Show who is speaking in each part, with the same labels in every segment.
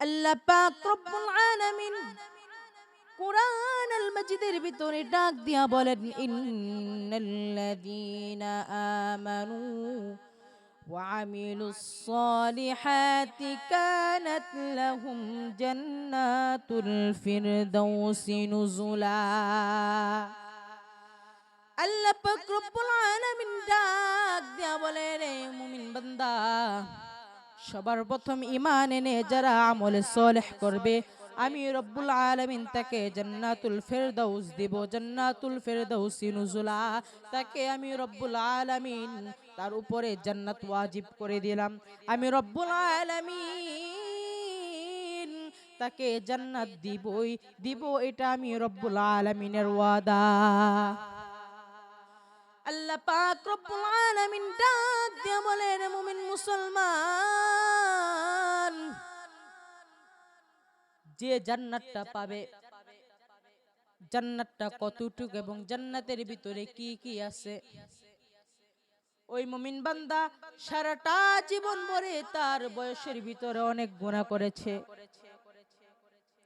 Speaker 1: আল্লাহ পাক রব্বুল আলামিন কোরআন আল মাজিদের ভিতরে ডাক দিয়া বলেন ইন্নাল্লাযীনা আমানু وعملوا الصالحات كانت لهم جنات الفردوس نزلا আল্লাহ পাক রব্বুল আলামিন ডাক দিয়া বলে রে মুমিন বান্দা সবার প্রথম ইমান এনে যারা আমলে সলেহ করবে, আমি রব্বুল আলমিন তাকে জান্নাতুল ফেরদাউস দিব, জান্নাতুল ফেরদাউসি নুজুলা। তাকে আমি রব্বুল আলামিন তার উপরে জান্নাত ওয়াজিব করে দিলাম। আমি রব্বুল আলামিন তাকে জান্নাত দিবই, দিব এটা আমি রব্বুল আলামিনের ওয়াদা। আল্লাহ পাক রব্বুল আলামিন ডাক দিয়া বলেন মুমিন মুসলমান, যে জান্নাতটা পাবে, জান্নাতটা কতটুকু এবং জান্নাতের ভিতরে কি কি আছে? ওই মুমিন বান্দা সারাটা জীবন ভরে তার বয়সের ভিতরে অনেক গুনাহ করেছে।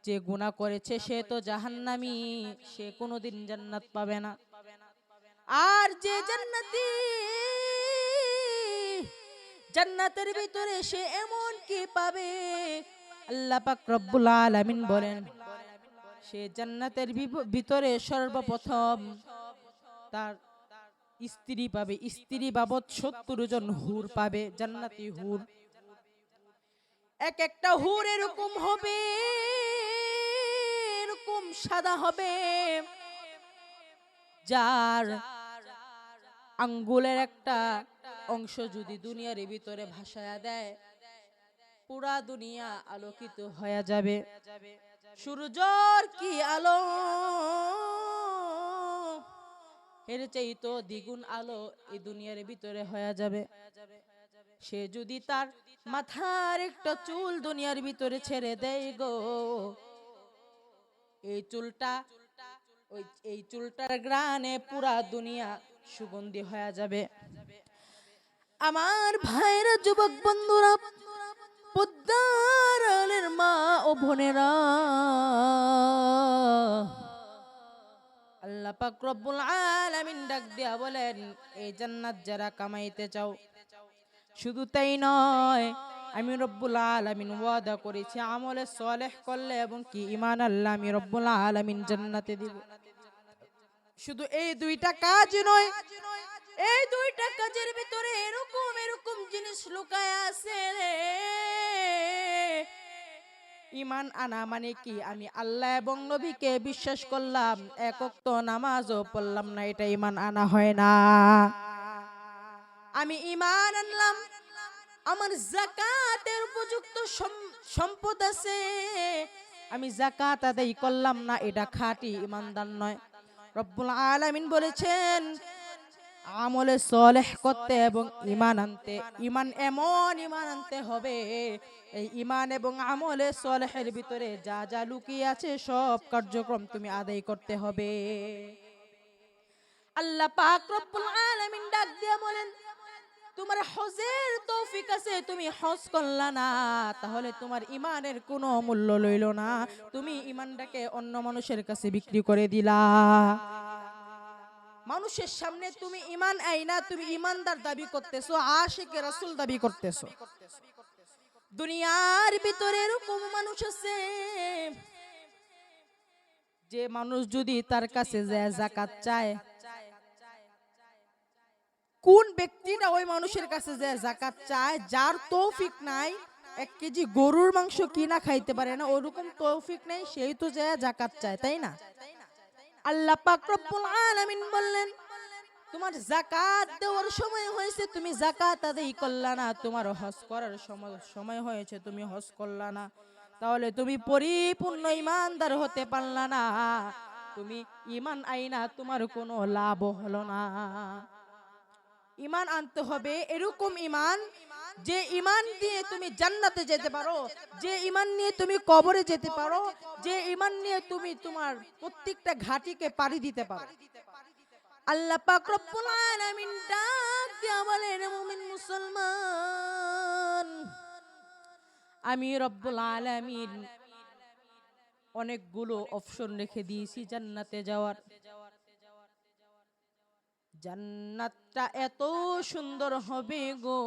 Speaker 1: যে গুনাহ করেছে সে তো জাহান্নামী, সে কোনোদিন জান্নাত পাবে না। আর যে জান্নাতি, জান্নাতের ভিতরে সে এমন কি পাবে? আল্লাহ পাক রব্বুল আলামিন বলেন, সে জান্নাতের ভিতরে সর্বপ্রথম তার স্ত্রী পাবে। স্ত্রী বাবদ সত্তর জন হুর পাবে, জান্নাতি হুর। এক একটা হুর এরকম হবে, এরকম সাদা হবে। যার আঙ্গুলের একটা অংশ যদি দুনিয়ার ভিতরে ভাসায়া দেয়, পুরা দুনিয়া আলোকিত হয়ে যাবে। সূর্যর কি আলো? এর চাইতো দ্বিগুণ আলো এই দুনিয়ার ভিতরে হয়ে যাবে। সে যদি তার মাথার একটা চুল দুনিয়ার ভিতরে ছেড়ে দেয় গো, এই চুলটা ওই, এই চুলটার গ্রানে পুরা দুনিয়া সুগন্ধি হয়ে যাবে। আমার ভাইরা যুবক বন্ধুরা পদ্মার মা ও বোনেরা, আল্লাহ পাক রব্বুল আলামিন ডাক দিয়া বলেন, এই জান্নাত যারা কামাইতে চাও, শুধু তাই নয়, আমি রব্বুল আলামিন ওয়াদা করেছি, আমলে সলেহ করলে এবং কি ইমান আল্লাহ আমি রব্বুল আলামিন জান্নাতে দিব। শুধু এই দুইটা কাজ নয়, এই দুইটা কাজের ভিতরে এরকম এরকম জিনিস লুকায় আছে ইমান আনা মানে কি? আমি আল্লাহ এবং নবীকে বিশ্বাস করলাম একক তো নামাজও পড়লাম না, এটা ইমান আনা হয় না। আমি ইমান আনলাম, আমার জাকাতের উপযুক্ত সম- সম্পদ আছে। আমি জাকাত আদায় করলাম না, এটা খাঁটি ইমানদার নয়। রব্বুল আলামিন বলেছেন, আমলে সলেহ করতে এবং ইমান আনতে ইমান এমন ইমান আনতে হবে, এই ইমান এবং আমলে সলেহের ভিতরে যা যা লুকিয়ে আছে সব কার্যক্রম তুমি আদায় করতে হবে। আল্লাহ পাক রব্বুল আলামিন ডাক দিয়ে বলেন তোমার হজের তৌফিক আছে, তুমি হজ করলা না, তাহলে তোমার ইমানের কোনো মূল্য লইল না। তুমি ইমানটাকে অন্য মানুষের কাছে বিক্রি করে দিলা। মানুষের সামনে তুমি ইমান আইনা তুমি ইমানদার দাবি করতেছো, আশিকে রাসূল দাবি করতেছো। দুনিয়ার ভিতরে এরকম মানুষ আছে, যে মানুষ যদি তার কাছে যায় জাকাত চায় কোন ব্যক্তিটা ওই মানুষের কাছে যে জাকাত চায়, যার তৌফিক নাই, এক কেজি গরুর মাংস কিনা খাইতে পারে না, ওরকম তৌফিক নেই, সেই তো যায় জাকাত চায়, তাই না? আল্লাহ পাক রব্বুল আলামিন বললেন, তোমার জাকাত দেওয়ার সময় হয়েছে, তুমি জাকাত আদায় করলা না, তোমার হজ করার সময় সময় হয়েছে, তুমি হজ করলা না, তাহলে তুমি পরিপূর্ণ ইমানদার হতে পারলা না, তুমি ইমান আইনা, তোমার কোনো লাভ হলো না। ইমান আনতে হবে, এরকম ইমান যে ইমান দিয়ে তুমি জান্নাতে যেতে পারো, যে ইমান নিয়ে তুমি কবরে যেতে পারো, যে ইমান নিয়ে তুমি তোমার প্রত্যেকটা ঘাটিকে পাড়ি দিতে পারো। আল্লাহ পাক রব্বুল আলামিন ডাক দিয়া মুমিন মুসলমান। আমি রব্বুল আলামিন অনেকগুলো অপশন রেখে দিয়েছি জান্নাতে যাওয়ার। জান্নাতটা এত সুন্দর হবে গো।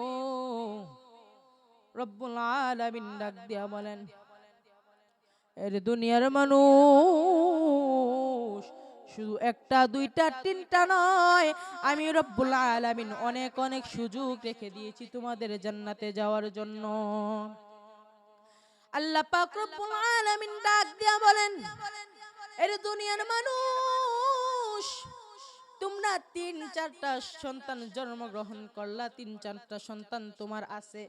Speaker 1: রব্বুল আলামিন ডাক দিয়া বলেন, এর দুনিয়ার মানুষ শুধু একটা, দুইটা, তিনটা নয়। আমি রব্বুল আলামিন অনেক অনেক সুযোগ রেখে দিয়েছি তোমাদের জান্নাতে যাওয়ার জন্য। আল্লাহ পাক রব্বুল আলামিন ডাক দিয়া বলেন, এর দুনিয়ার মানুষ তোমরা তিন চারটা সন্তান জন্মগ্রহণ করলা, তিন চারটা সন্তান তোমার আছে।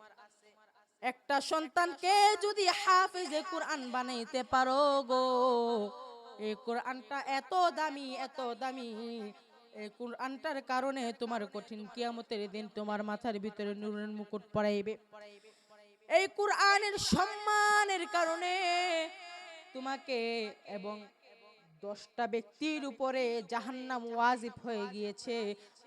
Speaker 1: একটা সন্তানকে যদি হাফেজে কোরআন বানাইতে পারো গো, এই কোরআনটা এত দামি এত দামি। এই কোরআনটার কারণে তোমার কঠিন কিয়ামতের দিন তোমার মাথার ভিতরে নুরের মুকুট পড়াইবে। এই কোরআনের সম্মানের কারণে তোমাকে এবং দশটা ব্যক্তির উপরে জাহান্নাম ওয়াজিব হয়ে গিয়েছে।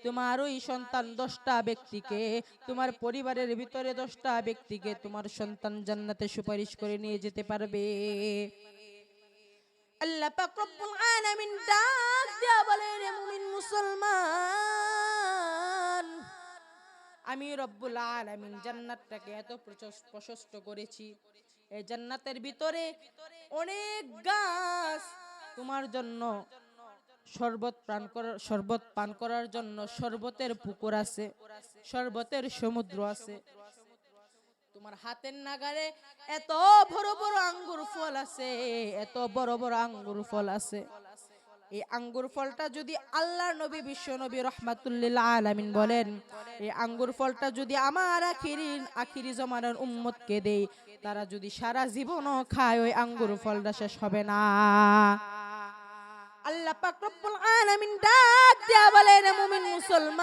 Speaker 1: তোমার ওই সন্তান দশটা ব্যক্তিকে, তোমার পরিবারের ভিতরে দশটা ব্যক্তিকে তোমার সন্তান জান্নাতে সুপারিশ করে নিয়ে যেতে পারবে। আল্লাহ পাক রব্বুল আলামিন ডাক মুমিন মুসলমান, আমি রব্বুল আলামিন জান্নাতটাকে এত প্রশস্ত করেছি। এই জান্নাতের ভিতরে অনেক গাছ তোমার জন্য শরবত পান করার শরবত পান করার জন্য শরবতের পুকুর আছে, শরবতের সমুদ্র আছে। তোমার হাতের নাগারে এত বড় বড় আঙ্গুর ফল আছে, এত বড় বড় আঙ্গুর ফল আছে। এই আঙ্গুর ফলটা যদি আল্লাহর নবী, বিশ্ব নবী রহমাতুল্লিল আলামিন বলেন, এই আঙ্গুর ফলটা যদি আমার আখিরি আখিরি জমানার উম্মতকে দেই তারা যদি সারা জীবনও খায়, ওই আঙ্গুর ফলটা শেষ হবে না। আল্লাহ পাক রব্বুল আলামিন ডাক দিয়া বলেন মুমিন মুসলমান,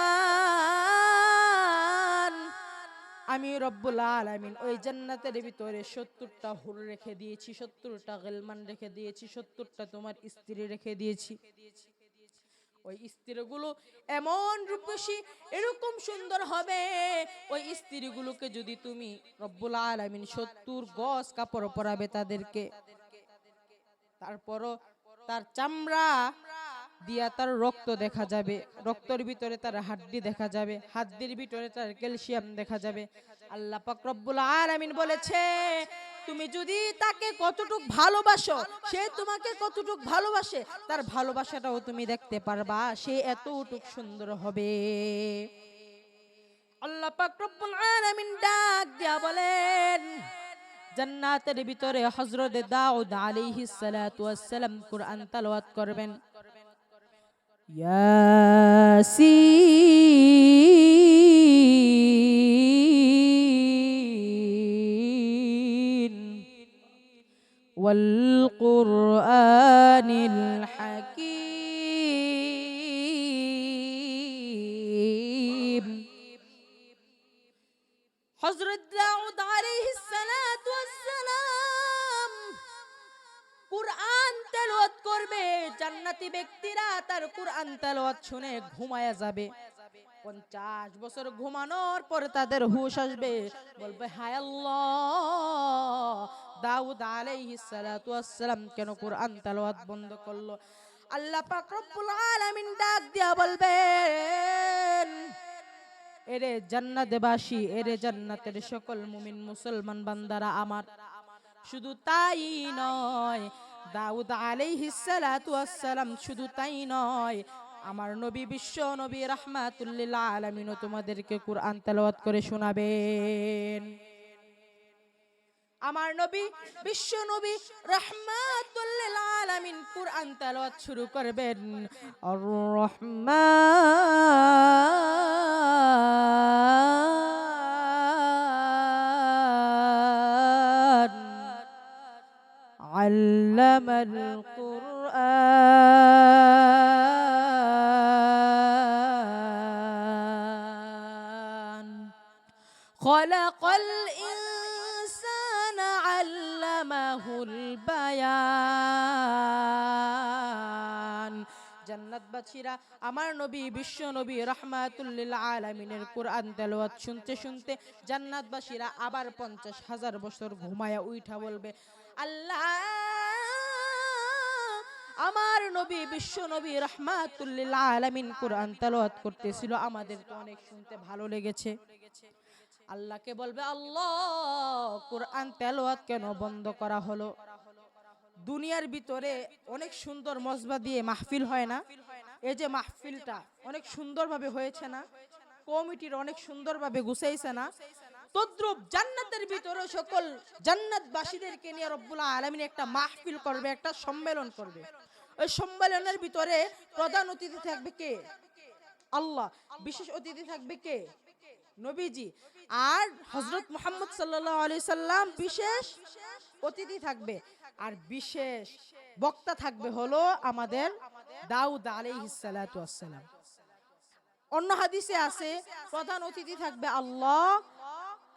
Speaker 1: আমি রব্বুল আলামিন ওই জান্নাতের ভিতরে সত্তরটা হুর রেখে দিয়েছি, সত্তরটা গেলমান রেখে দিয়েছি, সত্তরটা তোমার স্ত্রী রেখে দিয়েছি। ওই স্ত্রীগুলো এমন রূপসী, এরকম সুন্দর হবে, ওই স্ত্রীগুলোকে যদি তুমি রব্বুল আলামিন সত্তর গজ কাপড় পরাবে তাদেরকে, তারপরও তার চামড়া দিয়া তার রক্ত দেখা যাবে। রক্তের ভিতরে তার হাড্ডি দেখা যাবে। হাড্ডির ভিতরে তার ক্যালসিয়াম দেখা যাবে। আল্লাহ পাক রব্বুল আলামিন বলেছে, তুমি যদি তাকে কতটুক ভালোবাসো, সে তোমাকে কতটুক ভালোবাসে, তার ভালোবাসাটাও তুমি দেখতে পারবা। সে এতটুক সুন্দর হবে। আল্লাহ পাক রব্বুল আলামিন ডাক দিয়া বলেন জান্নাতের ভিতরে হযরত দাউদ আলাইহিস সালাতু ওয়াস সালাম কুরআন তেলাওয়াত করবেন ইয়াসিন والقرآن যাবে। পঞ্চাশ বছর ঘুমানোর পরে তাদের হুশ আসবে। বলবে দাউদ আলাইহিস সালাতু ওয়াস সালাম কেন কুরআন বন্ধ করল? আল্লাহ পাক রব্বুল আলামিন ডাক দিয়া বলবেন, এরে জান্নাতবাসী, এরে জান্নাতের সকল মুমিন মুসলমান বান্দারা আমার। শুধু তাই নয়, দাউদ আলাইহিস সালাতু ওয়াস সালাম শুধু তাই নয় আমার নবী বিশ্ব নবী রাহমাতুল্লিল্লা আলমিনও তোমাদেরকে কুরআন তেলাওয়াত করে শোনাবেন। আমার নবী বিশ্ব নবী রহমাতুল্লিল আলামিন কুরআন তেলাওয়াত শুরু করবেন। আর রহমান আল্লামাল কুরআন। خلق الإنسان علمه البيان জান্নাতবাসীরা আমার নবী বিশ্ব নবী রহমাতুল্লিল আলামিনের কোরআন তেলাওয়াত শুনতে শুনতে জান্নাতবাসীরা আবার পঞ্চাশ হাজার বছর ঘুমায়া উইঠা বলবে আল্লাহ আমার নবী বিশ্ব নবী রহমাতুল্লিল আলামিন কোরআন তেলাওয়াত করতেছিল আমাদের তো অনেক শুনতে ভালো লেগেছে আল্লাহকে বলবে, আল্লাহ, কোরআন তেলাওয়াত কেন বন্ধ করা হলো? দুনিয়ার ভিতরে অনেক সুন্দর মজবা দিয়ে মাহফিল হয় না? এই যে মাহফিলটা অনেক সুন্দরভাবে হয়েছে না? কমিটির অনেক সুন্দরভাবে গুছাইছে না? তদ্রুপ জান্নাতের ভিতরে সকল জান্নাতবাসীদেরকে নিয়ে রব্বুল আলমিন একটা মাহফিল করবে, একটা সম্মেলন করবে। ওই সম্মেলনের ভিতরে প্রধান অতিথি থাকবে কে? আল্লাহ। বিশেষ অতিথি থাকবে কে? নবীজি। আর হজরত মোহাম্মদ সাল্লাহ সাল্লাম বিশেষ অতিথি থাকবে। আর বিশেষ বক্তা থাকবে হলো আমাদের দাউদ আলাইহিসালাম অন্য হাদিসে আছে, প্রধান অতিথি থাকবে আল্লাহ,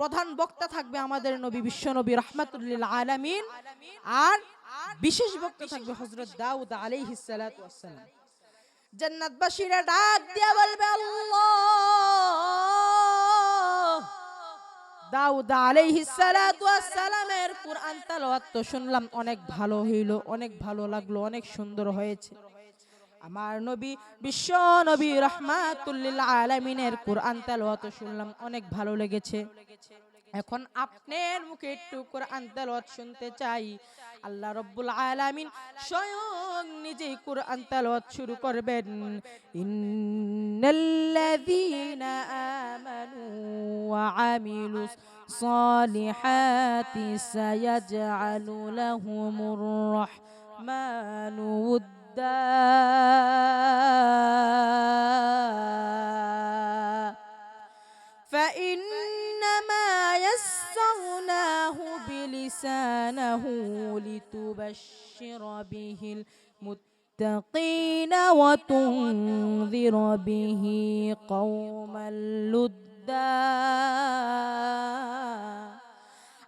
Speaker 1: প্রধান বক্তা থাকবে আমাদের নবী বিশ্ব নবী রহমাতুল্লিল আলামিন, আর বিশেষ বক্তা থাকবে হজরত দাউদ আলাইহিসালাম জান্নাতবাসীরা ডাক দিয়া বলবে, আল্লাহ! দাউদ আলাইহিস সালাতু ওয়াস সালামের কুরআন তেলাওয়াত তো শুনলাম, অনেক ভালো হইল, অনেক ভালো লাগল, অনেক সুন্দর হয়েছে। আমার নবী, বিশ্ব নবী রহমাতুল্লিল আলামিনের কুরআন তেলাওয়াত শুনলাম, অনেক ভালো লেগেছে। এখন আপনার মুখে একটু কোরআন তেলাওয়াত শুনতে চাই। আল্লাহ রব্বুল আলামিন স্বয়ং নিজেই কোরআন তেলাওয়াত শুরু করবেন। إن الذين آمنوا وعملوا الصالحات سيجعل لهم الرحمن ودا فإنما يسرناه بلسانه لتبشر به المتقين وتنذر به قوما لدا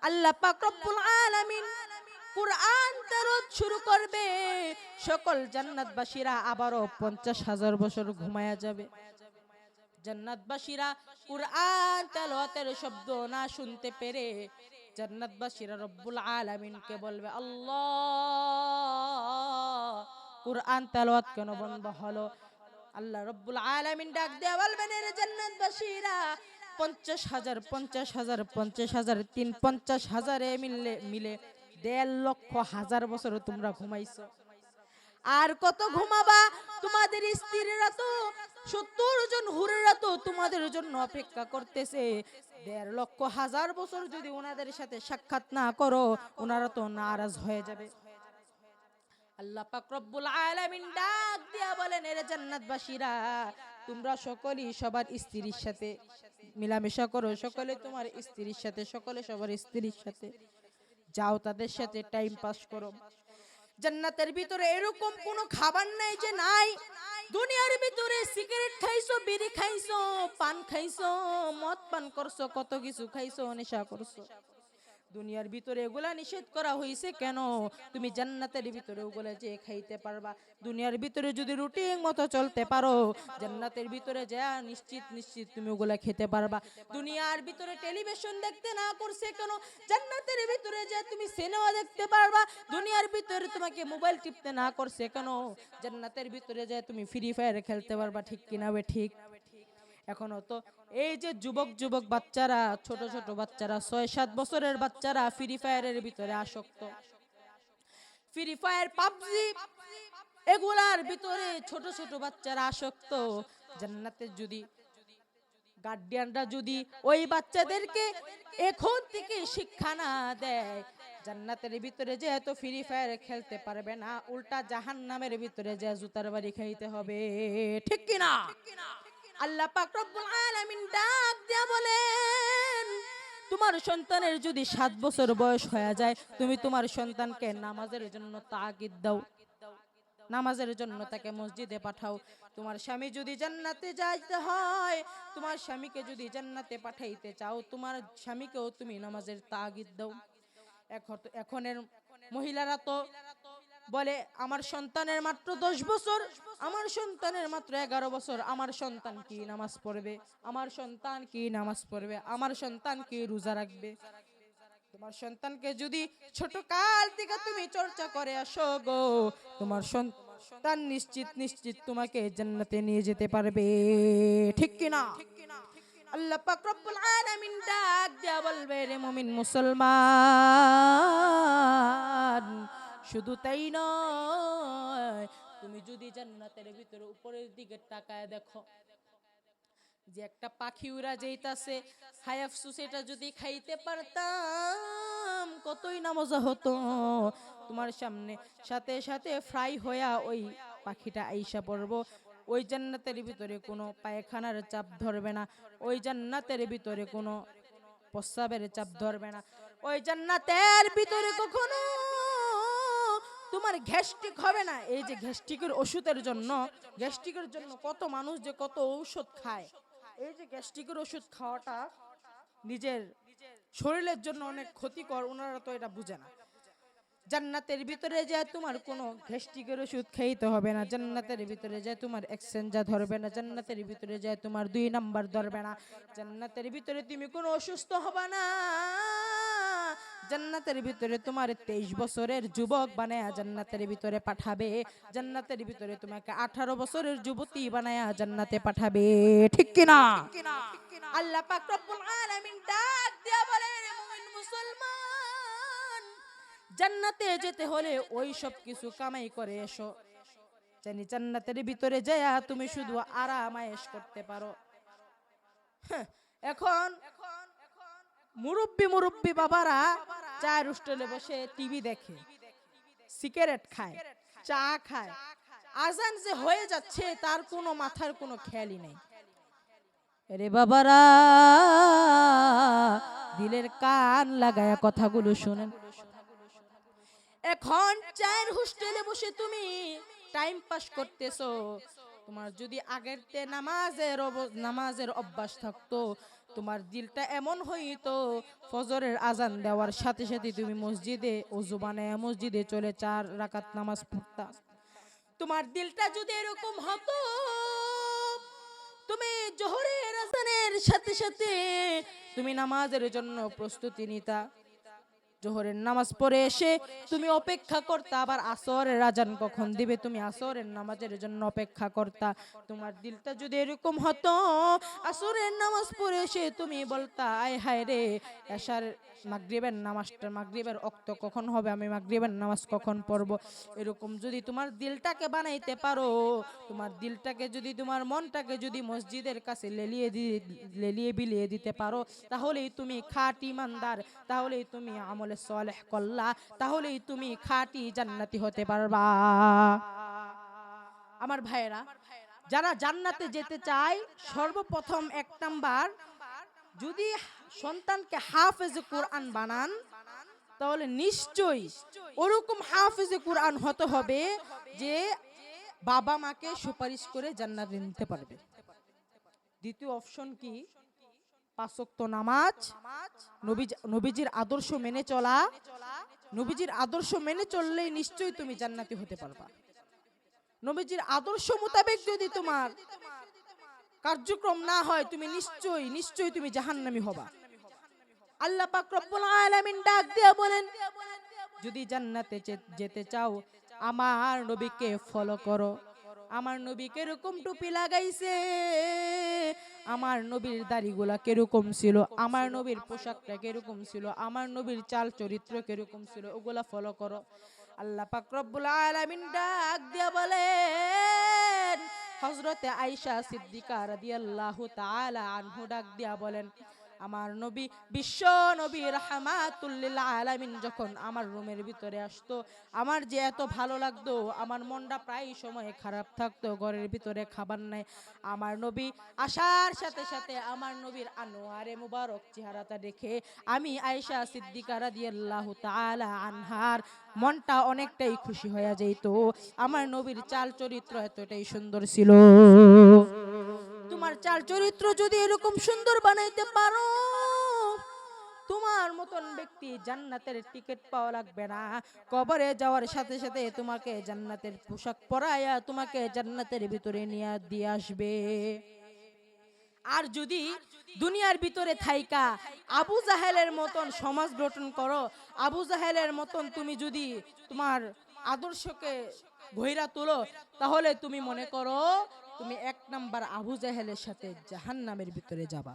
Speaker 1: আল্লাহ পাক রব্বুল আলামিন কুরআন তেলাওয়াত শুরু করবে সকল জান্নাতবাসীরা আবারও পঞ্চাশ হাজার বছর ঘুমায়া যাবে জান্নাতবাসীরা কুরআন তেলাওয়াতের শব্দ না শুনতে পেরে জান্নাতবাসীরা রব্বুল আলামিনকে বলবে আল্লাহ কুরআন তেলাওয়াত কেন বন্ধ হলো? আল্লাহ রব্বুল আলামিন ডাক দেয়া বলবেন, এর জান্নাতবাসীরা, পঞ্চাশ হাজার পঞ্চাশ হাজার পঞ্চাশ হাজার, তিন পঞ্চাশ হাজারে মিললে, মিলে দেড় লক্ষ হাজার বছর তোমরা ঘুমাইছো। আর কত ঘুমাবা? তোমাদের স্ত্রীরা তো সত্তর জন হুরেরা তো তোমাদের জন্য অপেক্ষা করতেছে। দেড় লক্ষ হাজার বছর যদি ওনাদের সাথে সাক্ষাৎ না করো, ওনারা তো নারাজ হয়ে যাবে। আল্লাহ পাক রব্বুল আলামিন ডাক দিয়া বলেন, এর জান্নাতবাসীরা, তোমরা সকলেই সবার স্ত্রীর সাথে মিলামেশা করো। সকলে তোমার স্ত্রীর সাথে, সকলে সবার স্ত্রীর সাথে যাও, তাদের সাথে টাইম পাস করো। জান্নাতের ভিতরে এরকম কোনো খাবার নাই যে নাই। দুনিয়ার ভিতরে সিগারেট খাইছো, বিড়ি খাইছো, পান খাইছো, মদ পান করছ, কত কিছু খাইছো, নেশা করছ। দুনিয়ার ভিতরে এগুলা নিষেধ করা হয়েছে কেন? তুমি জান্নাতের ভিতরে ওগুলা যে খাইতে পারবা। দুনিয়ার ভিতরে যদি রুটিন মতো চলতে পারো, জান্নাতের ভিতরে যা নিশ্চিত নিশ্চিত তুমি ওগুলা খেতে পারবা। দুনিয়ার ভিতরে টেলিভিশন দেখতে না করছে কেন? জান্নাতের ভিতরে যে তুমি সিনেমা দেখতে পারবা, দুনিয়ার ভিতরে তোমাকে মোবাইল টিপতে না করছে কেন? জান্নাতের ভিতরে যে তুমি ফ্রি ফায়ার খেলতে পারবা, ঠিক কিনাবে ঠিক? এখনও তো এই যে যুবক যুবক বাচ্চারা, ছোট ছোট বাচ্চারা ছয় সাত বছরের বাচ্চারা ফ্রি ফায়ারের ভিতরে আসক্ত। ফ্রি ফায়ার পাবজি এগুলার ভিতরে ছোট ছোট বাচ্চারা আসক্ত। জান্নাতে যদি গার্ডিয়ানরা যদি ওই বাচ্চাদেরকে এখন থেকে শিক্ষা না দেয়, জান্নাতের ভিতরে যে এত ফ্রি ফায়ার খেলতে পারবে না, উল্টা জাহান নামের ভিতরে যে জুতার বাড়ি খাইতে হবে, ঠিক কিনা? আল্লাহ পাক রব্বুল আলামিন ডাক দিয়া বলেন, তোমার সন্তানের যদি সাত বছর বয়স হয়ে যায়, তুমি তোমার সন্তানকে নামাজের জন্য তাগিদ দাও। নামাজের জন্য তাকে মসজিদে পাঠাও। তোমার স্বামী যদি জান্নাতে যাইতে হয়, তোমার স্বামীকে যদি জান্নাতে পাঠাইতে চাও, তোমার স্বামীকেও তুমি নামাজের তাগিদ দাও। এখন এখনের মহিলারা তো বলে, আমার সন্তানের মাত্র দশ বছর, আমার সন্তানের মাত্র এগারো বছর, আমার সন্তান কি নামাজ পড়বে? আমার সন্তান কি নামাজ পড়বে? আমার সন্তান কি রোজা রাখবে? তোমার সন্তানকে যদি ছোট কাল থেকে তুমি চর্চা করে আসো গো, তোমার সন্তান নিশ্চিত নিশ্চিত তোমাকে জান্নাতে নিয়ে যেতে পারবে। ঠিক কি না আল্লাহ পাক রব্বুল আলামিন ডাক দেয়া বলবে, রে মুমিন মুসলমান শুধু তাই নয়, তুমি যদি জান্নাতের ভিতরে উপরের দিকে তাকায় দেখো, যে একটা পাখি উড়া যাইতাছে হাই আফসুস, এটা যদি খাইতে পারতাম, কতই না মজা হতো। তোমার সামনে সাথে সাথে ফ্রাই হইয়া ওই পাখিটা আইসা পড়ব। ওই জান্নাতের ভিতরে কোনো পায়খানার চাপ ধরবে না, ওই জান্নাতের ভিতরে কোনো প্রস্রাবের চাপ ধরবে না। ওই জান্নাতের ভিতরে কখনো তোমার গ্যাস্ট্রিক হবে না। এই যে গ্যাস্ট্রিকের ওষুধের জন্য, গ্যাস্ট্রিকের জন্য কত মানুষ যে কত ঔষধ খায়। এই যে গ্যাস্ট্রিকের ওষুধ খাওয়াটা নিজের শরীরের জন্য অনেক ক্ষতিকর, ওনারা তো এটা বুঝে না। জান্নাতের ভিতরে যায় তোমার কোনো গ্যাস্ট্রিকের ওষুধ খাইতে হবে না, জান্নাতের ভিতরে যায় তোমার এক্সচেঞ্জা ধরবে না, জান্নাতের ভিতরে যায় তোমার দুই নাম্বার ধরবে না। জান্নাতের ভিতরে তুমি কোনো অসুস্থ হবে না। জান্নাতের ভিতরে তোমার তেইশ বছরের যুবক বানায়া জান্নাতের ভিতরে পাঠাবে। জান্নাতের ভিতরে তোমাকে আঠারো বছরের যুবতী বানায়া জান্নাতে পাঠাবে। ঠিক কিনা? আল্লাহ মুসলমান জান্নাতে যেতে হলে ওই সব কিছু কামাই করে এসো। জানি জান্নাতের ভিতরে যায়া তুমি শুধু আরামায়েশ করতে পারো। হ্যাঁ, এখন মুরব্বি মুরব্বি বাবারা চায়ের হোস্টেলে বসে টিভি দেখে, সিগারেট খায়, চা খায়। আজান যে হয়ে যাচ্ছে, তার কোনো মাথার কোনো খেয়ালই নেই। রে বাবারা, দিলের কান লাগায়া কথাগুলো শুনেন। এখন চায়ের হোস্টেলে বসে তুমি টাইম পাস করতেছো। তোমার যদি আগের নামাজের নামাজের অভ্যাস থাকতো তোমার দিলটা এমন হইতো, ফজরের আজান দেওয়ার সাথে সাথে তুমি মসজিদে ও জুবানে মসজিদে চলে চার রাকাত নামাজ পড়তা। তোমার দিলটা যদি এরকম হতো, তুমি জোহরের আজানের সাথে সাথে তুমি নামাজের জন্য প্রস্তুতি নিতা। জোহরের নামাজ পড়ে এসে তুমি অপেক্ষা করতা, আবার আসরের আজান কখন দিবে তুমি আসরের নামাজের জন্য অপেক্ষা করতা। তোমার দিলটা যদি এরকম হতো, আসরের নামাজ পড়ে এসে তুমি বলতা, আয় হায় রে, এশার মাগরিবের নামাজটা, মাগরিবের অক্ত কখন হবে? আমি মাগরিবের নামাজ কখন পড়ব? এরকম যদি তোমার দিলটাকে বানাইতে পারো, তোমার দিলটাকে যদি, তোমার মনটাকে যদি মসজিদের কাছে লেলিয়ে দি, লেলিয়ে বিলিয়ে দিতে পারো, তাহলেই তুমি খাঁটি ইমানদার, তাহলেই তুমি আমলে সলেহ করলা, তাহলেই তুমি খাঁটি জান্নাতি হতে পারবা। আমার ভাইয়েরা, যারা জান্নাতে যেতে চায়, সর্বপ্রথম এক নাম্বার, যদি সন্তানকে হাফেজ কোরআন বানান, তাহলে নিশ্চয়ই ওরকম হাফেজে কোরআন হতে হবে যে বাবা মাকে সুপারিশ করে জান্নাতে নিতে পারবে। দ্বিতীয় অপশন কি? পাঁচক্ত নামাজ নবীজির আদর্শ মেনে চলা, নবীজির আদর্শ মেনে চললেই নিশ্চয়ই তুমি জান্নাতি হতে পারবা। নবীজির আদর্শ মোতাবেক যদি তোমার কার্যক্রম না হয়, তুমি নিশ্চয়ই নিশ্চয়ই তুমি জাহান্নামি হবা। আল্লাহ পাক রব্বুল আলামিন ডাক দিয়া বলেন, যদি জান্নাতে যেতে চাও, আমার নবীকে ফলো করো। আমার নবী কীরকম টুপি লাগাইছে? আমার নবীর দাড়িগুলা কীরকম ছিল? আমার নবীর পোশাকটা কীরকম ছিল? আমার নবীর চাল চরিত্র কীরকম ছিল? ওগুলা ফলো করো। আল্লাহ পাক রব্বুল আলামিন ডাক দিয়া বলেন, হযরতে আয়েশা সিদ্দিকা রাদিয়াল্লাহু তাআলা আনহু ডাক দিয়া বলেন আমার নবী, বিশ্ব নবী রাহমাতুল্লিল আলামিন যখন আমার রুমের ভিতরে আসতো, আমার যে এত ভালো লাগতো, আমার মনটা প্রায় সময় খারাপ থাকতো, ঘরের ভিতরে খাবার নাই। আমার নবী আসার সাথে সাথে আমার নবীর আনোয়ারে মুবারক চেহারাটা দেখে আমি আয়েশা সিদ্দিকা রাদিয়াল্লাহু তাআলা আনহার মনটা অনেকটাই খুশি হয়ে যেত আমার নবীর চাল চরিত্র এতটাই সুন্দর ছিল। তোমার চাল চরিত্র যদি এরকম সুন্দর বানাইতে পারো, তোমার মতন ব্যক্তি জান্নাতের টিকিট পাওয়া লাগবে না। কবরে যাওয়ার সাথে সাথে তোমাকে জান্নাতের পোশাক পরায়া তোমাকে জান্নাতের ভিতরে নিয়ে দিয়ে আসবে। আর যদি দুনিয়ার ভিতরে থাইকা আবু জাহেলের মতন সমাজ গঠন করো, আবু জাহেলের মতন তুমি যদি তোমার আদর্শকে ঘইরা তোলো, তাহলে তুমি মনে করো তুমি এক নাম্বার আবু জাহেলের সাথে জাহান্নামের ভিতরে যাবা।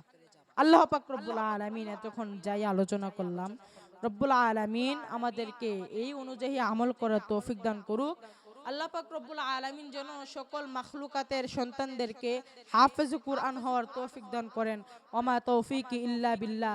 Speaker 1: আল্লাহ পাক রব্বুল আলামিন এতক্ষণ যাই আলোচনা করলাম। রব্বুল আলামিন আমাদেরকে এই অনুযায়ী আমল করার তৌফিক দান করুক। আল্লাহ পাক রব্বুল আলামিন যেন সকল মাখলুকাতের সন্তানদেরকে হাফেজ কুরআন হওয়ার তৌফিক দান করেন। ওমা তৌফিক ইল্লা বিল্লাহ।